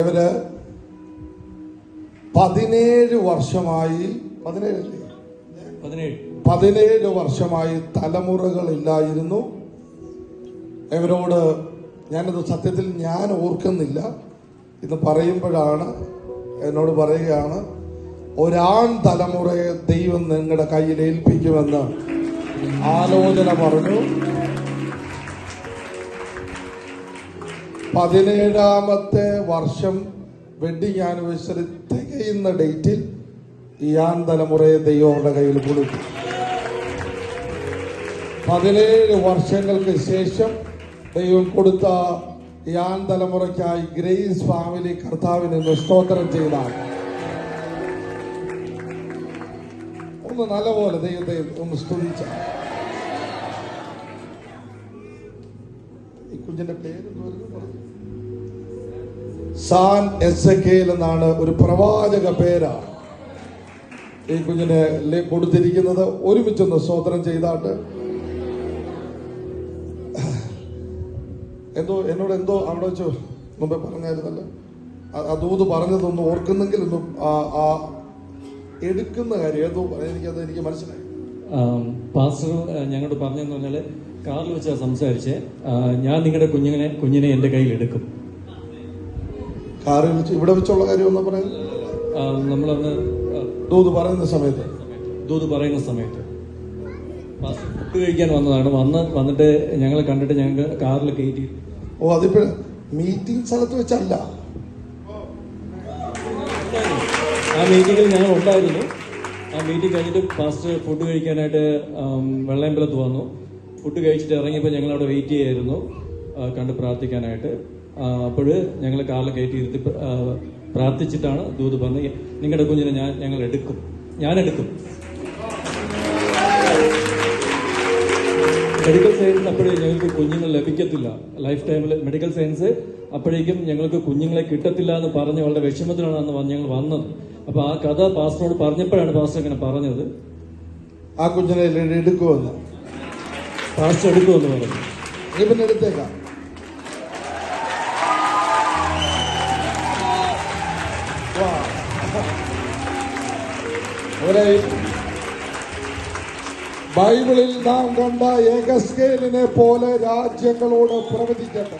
ഇവർ പതിനേഴ് വർഷമായി പതിനേഴല്ലേ പതിനേഴ്. പതിനേഴ് വർഷമായി തലമുറകളില്ലായിരുന്നു. ഇവരോട് ഞാനത് സത്യത്തിൽ ഞാൻ ഓർക്കുന്നില്ല. ഇന്ന് പറയുമ്പോഴാണ് എന്നോട് പറയുകയാണ് ഒരാൺ തലമുറയെ ദൈവം നിങ്ങളുടെ കയ്യിൽ ഏൽപ്പിക്കുമെന്ന്. ആലോചന പറഞ്ഞു. പതിനേഴാമത്തെ വർഷം വെഡിങ് ആനിവേഴ്സറി തികയുന്ന ഡേറ്റിൽ ആൺ തലമുറയെ ദൈവങ്ങളുടെ കയ്യിൽ കൊടുത്തു. പതിനേഴ് വർഷങ്ങൾക്ക് ശേഷം ദൈവം കൊടുത്ത ആൺ തലമുറയ്ക്കായി ഗ്രേസ് ഫാമിലി കർത്താവിനെ സ്തോത്രം ചെയ്താണ്. ഒന്ന് നല്ലപോലെ ദൈവത്തെ ഒന്ന് സ്തുതിച്ച. ഈ കുഞ്ഞിന്റെ പേര് പറഞ്ഞു? സാൻ എസ് എന്നാണ് ഒരു പ്രവാചക പേരാണ് ഈ കുഞ്ഞിനെ കൊടുത്തിരിക്കുന്നത് ഒരുമിച്ചൊന്ന് സ്തോത്രം ചെയ്താട്ട് എന്തോ എന്നോട് എന്തോ അവിടെ വെച്ചോ മുമ്പേ പറഞ്ഞായിരുന്നല്ലോ. ദൂത് പറഞ്ഞതൊന്നും ഓർക്കുന്നെങ്കിൽ ഒന്നും ആ- എടുക്കുന്ന കാര്യം ഏതോ എനിക്കത് എനിക്ക് മനസ്സിലായി. പാസ്റ്റർ ഞങ്ങളോട് പറഞ്ഞെന്ന് പറഞ്ഞാൽ കാറിൽ വെച്ചാ സംസാരിച്ച്. ഞാൻ നിങ്ങളുടെ കുഞ്ഞിനെ കുഞ്ഞിനെ എന്റെ കയ്യിൽ എടുക്കും. കാറിൽ വെച്ച് ഇവിടെ വെച്ചുള്ള കാര്യം ഒന്നും പറയുന്നത് നമ്മളന്ന് ദൂത് പറയുന്ന സമയത്ത്. ദൂത് പറയുന്ന സമയത്ത്. ഫുഡ് കഴിക്കാൻ വന്നതാണ്. വന്ന് വന്നിട്ട് ഞങ്ങളെ കണ്ടിട്ട് ഞങ്ങൾക്ക് കാറിൽ കയറ്റി. ഓ അതിപ്പോ മീറ്റിംഗ് സ്ഥലത്ത് വെച്ചല്ല. ആ മീറ്റിങ്ങിൽ ഞങ്ങൾ ഉണ്ടായിരുന്നു. ആ മീറ്റിംഗ് കഴിഞ്ഞിട്ട് ഫാസ്റ്റ് ഫുഡ് കഴിക്കാനായിട്ട് വെള്ളയമ്പലത്ത് വന്നു. ഫുഡ് കഴിച്ചിട്ട് ഇറങ്ങിയപ്പോൾ ഞങ്ങൾ അവിടെ വെയിറ്റ് ചെയ്യായിരുന്നു കണ്ട് പ്രാർത്ഥിക്കാനായിട്ട്. അപ്പോൾ ഞങ്ങൾ കാറിൽ കയറ്റി ഇരുത്തി പ്രാർത്ഥിച്ചിട്ടാണ് ദൂത് പറഞ്ഞ് നിങ്ങളുടെ കുഞ്ഞിനെ ഞാൻ ഞങ്ങൾ എടുക്കും. ഞാൻ എടുക്കും. മെഡിക്കൽ സയൻസ് അപ്പോഴേ ഞങ്ങൾക്ക് കുഞ്ഞുങ്ങൾ ലഭിക്കത്തില്ല. ലൈഫ് ടൈമിൽ മെഡിക്കൽ സയൻസ് അപ്പോഴേക്കും ഞങ്ങൾക്ക് കുഞ്ഞുങ്ങളെ കിട്ടത്തില്ല എന്ന് പറഞ്ഞ് വളരെ വിഷമത്തിലാണ് അന്ന് ഞങ്ങൾ വന്നത്. അപ്പൊ ആ കഥ പാസ്റ്ററോട് പറഞ്ഞപ്പോഴാണ് പാസ്റ്റർ ഇങ്ങനെ പറഞ്ഞത്. ആ കുഞ്ഞിനെ എടുക്കുമെന്ന് പാസ്റ്റർ എടുക്കുമെന്ന് പറഞ്ഞു എടുത്തേക്കാം. ബൈബിളിൽ നാം കണ്ട ഏകസ്കേലിനെ പോലെ രാജ്യങ്ങളോട് പ്രവചിക്കട്ടെ.